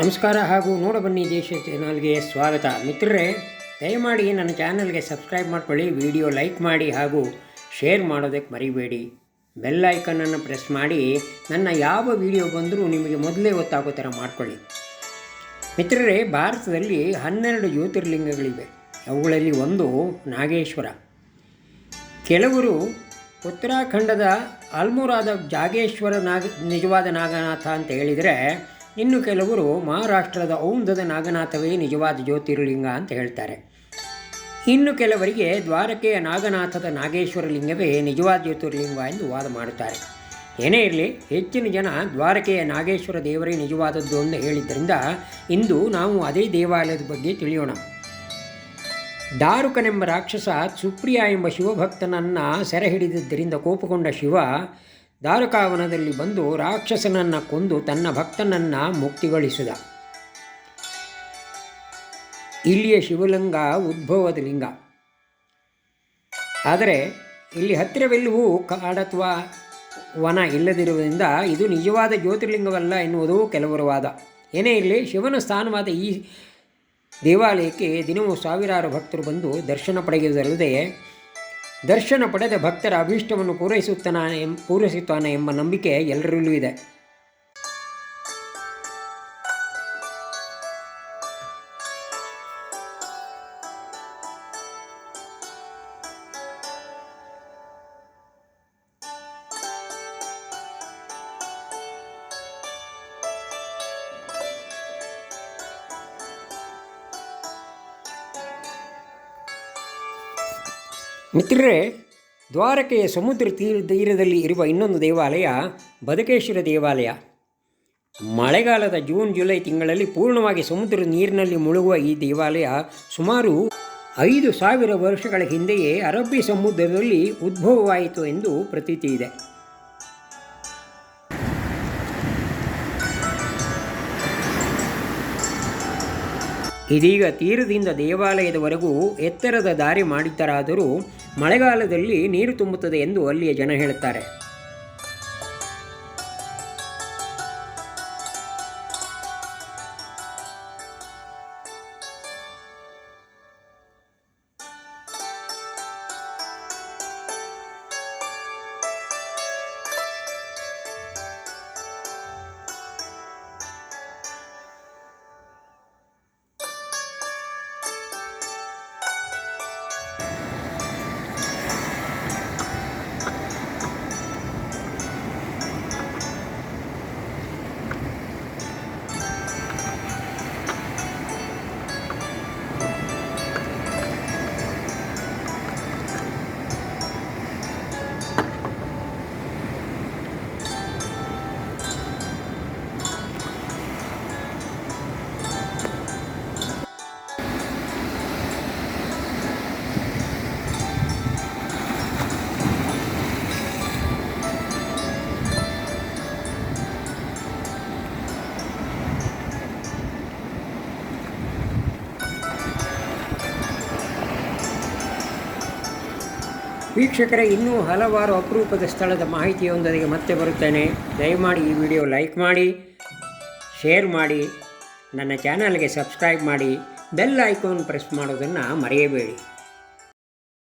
ನಮಸ್ಕಾರ ಹಾಗೂ ನೋಡಬನ್ನಿ ದೇಶ ಚಾನಲ್ಗೆ ಸ್ವಾಗತ. ಮಿತ್ರರೇ, ದಯಮಾಡಿ ನನ್ನ ಚಾನಲ್ಗೆ ಸಬ್ಸ್ಕ್ರೈಬ್ ಮಾಡ್ಕೊಳ್ಳಿ ವಿಡಿಯೋ ಲೈಕ್ ಮಾಡಿ ಹಾಗೂ ಶೇರ್ ಮಾಡೋದಕ್ಕೆ ಮರಿಬೇಡಿ. ಬೆಲ್ ಐಕನನ್ನು ಪ್ರೆಸ್ ಮಾಡಿ, ನನ್ನ ಯಾವ ವಿಡಿಯೋ ಬಂದರೂ ನಿಮಗೆ ಮೊದಲೇ ಗೊತ್ತಾಗೋ ಥರ ಮಾಡ್ಕೊಳ್ಳಿ. ಮಿತ್ರರೇ, ಭಾರತದಲ್ಲಿ ಹನ್ನೆರಡು ಜ್ಯೋತಿರ್ಲಿಂಗಗಳಿವೆ. ಅವುಗಳಲ್ಲಿ ಒಂದು ನಾಗೇಶ್ವರ. ಕೆಲವರು ಉತ್ತರಾಖಂಡದ ಆಲ್ಮೂರಾದ ಜಾಗೇಶ್ವರ ನಾಗ, ನಿಜವಾದ ನಾಗನಾಥ ಅಂತ ಹೇಳಿದರೆ ಇನ್ನು ಕೆಲವರು ಮಹಾರಾಷ್ಟ್ರದ ಔಂಧದ ನಾಗನಾಥವೇ ನಿಜವಾದ ಜ್ಯೋತಿರ್ಲಿಂಗ ಅಂತ ಹೇಳ್ತಾರೆ. ಇನ್ನು ಕೆಲವರಿಗೆ ದ್ವಾರಕೆಯ ನಾಗನಾಥದ ನಾಗೇಶ್ವರ ಲಿಂಗವೇ ನಿಜವಾದ ಜ್ಯೋತಿರ್ಲಿಂಗ ಎಂದು ವಾದ ಮಾಡುತ್ತಾರೆ. ಏನೇ ಇರಲಿ, ಹೆಚ್ಚಿನ ಜನ ದ್ವಾರಕೆಯ ನಾಗೇಶ್ವರ ದೇವರೇ ನಿಜವಾದದ್ದು ಎಂದು ಹೇಳಿದ್ದರಿಂದ ಇಂದು ನಾವು ಅದೇ ದೇವಾಲಯದ ಬಗ್ಗೆ ತಿಳಿಯೋಣ. ದಾರುಕನೆಂಬ ರಾಕ್ಷಸ ಸುಪ್ರಿಯ ಎಂಬ ಶಿವಭಕ್ತನನ್ನು ಸೆರೆ ಹಿಡಿದಿದ್ದರಿಂದ ಕೋಪಗೊಂಡ ಶಿವ ದಾರುಕಾವನದಲ್ಲಿ ಬಂದು ರಾಕ್ಷಸನನ್ನು ಕೊಂದು ತನ್ನ ಭಕ್ತನನ್ನು ಮುಕ್ತಿಗೊಳಿಸಿದ. ಇಲ್ಲಿಯ ಶಿವಲಿಂಗ, ಉದ್ಭವದ ಲಿಂಗ. ಆದರೆ ಇಲ್ಲಿ ಹತ್ತಿರವೆಲ್ಲವೂ ಕಾಡತ್ವ ವನ ಇಲ್ಲದಿರುವುದರಿಂದ ಇದು ನಿಜವಾದ ಜ್ಯೋತಿರ್ಲಿಂಗವಲ್ಲ ಎನ್ನುವುದು ಕೆಲವರ ವಾದ. ಏನೇ ಇರಲಿ, ಶಿವನ ಸ್ಥಾನವಾದ ಈ ದೇವಾಲಯಕ್ಕೆ ದಿನವೂ ಸಾವಿರಾರು ಭಕ್ತರು ಬಂದು ದರ್ಶನ ಪಡೆಯುವುದಲ್ಲದೆ ದರ್ಶನ ಪಡೆದ ಭಕ್ತರ ಅಭೀಷ್ಟವನ್ನು ಪೂರೈಸುತ್ತಾನೆ ಎಂ ಪೂರೈಸುತ್ತಾನೆ ಎಂಬ ನಂಬಿಕೆ ಎಲ್ಲರಲ್ಲೂ ಇದೆ. ಮಿತ್ರರೇ, ದ್ವಾರಕೆಯ ಸಮುದ್ರ ತೀರ ತೀರದಲ್ಲಿ ಇರುವ ಇನ್ನೊಂದು ದೇವಾಲಯ ಬದಕೇಶ್ವರ ದೇವಾಲಯ. ಮಳೆಗಾಲದ ಜೂನ್, ಜುಲೈ ತಿಂಗಳಲ್ಲಿ ಪೂರ್ಣವಾಗಿ ಸಮುದ್ರ ನೀರಿನಲ್ಲಿ ಮುಳುಗುವ ಈ ದೇವಾಲಯ ಸುಮಾರು ಐದು ಸಾವಿರ ವರ್ಷಗಳ ಹಿಂದೆಯೇ ಅರಬ್ಬಿ ಸಮುದ್ರದಲ್ಲಿ ಉದ್ಭವವಾಯಿತು ಎಂದು ಪ್ರತೀತಿ ಇದೆ. ಇದೀಗ ತೀರದಿಂದ ದೇವಾಲಯದವರೆಗೂ ಎತ್ತರದ ದಾರಿ ಮಾಡಿದ್ದರಾದರೂ ಮಳೆಗಾಲದಲ್ಲಿ ನೀರು ತುಂಬುತ್ತದೆ ಎಂದು ಅಲ್ಲಿಯ ಜನ ಹೇಳುತ್ತಾರೆ. ವೀಕ್ಷಕರೇ, ಇನ್ನೂ ಹಲವಾರು ಅಪರೂಪದ ಸ್ಥಳದ ಮಾಹಿತಿಯೊಂದಿಗೆ ಮತ್ತೆ ಬರುತ್ತೇನೆ. ದಯಮಾಡಿ ಈ ವಿಡಿಯೋ ಲೈಕ್ ಮಾಡಿ, ಶೇರ್ ಮಾಡಿ, ನನ್ನ ಚಾನಲ್ಗೆ ಸಬ್ಸ್ಕ್ರೈಬ್ ಮಾಡಿ, ಬೆಲ್ ಐಕಾನ್ ಪ್ರೆಸ್ ಮಾಡೋದನ್ನು ಮರೆಯಬೇಡಿ.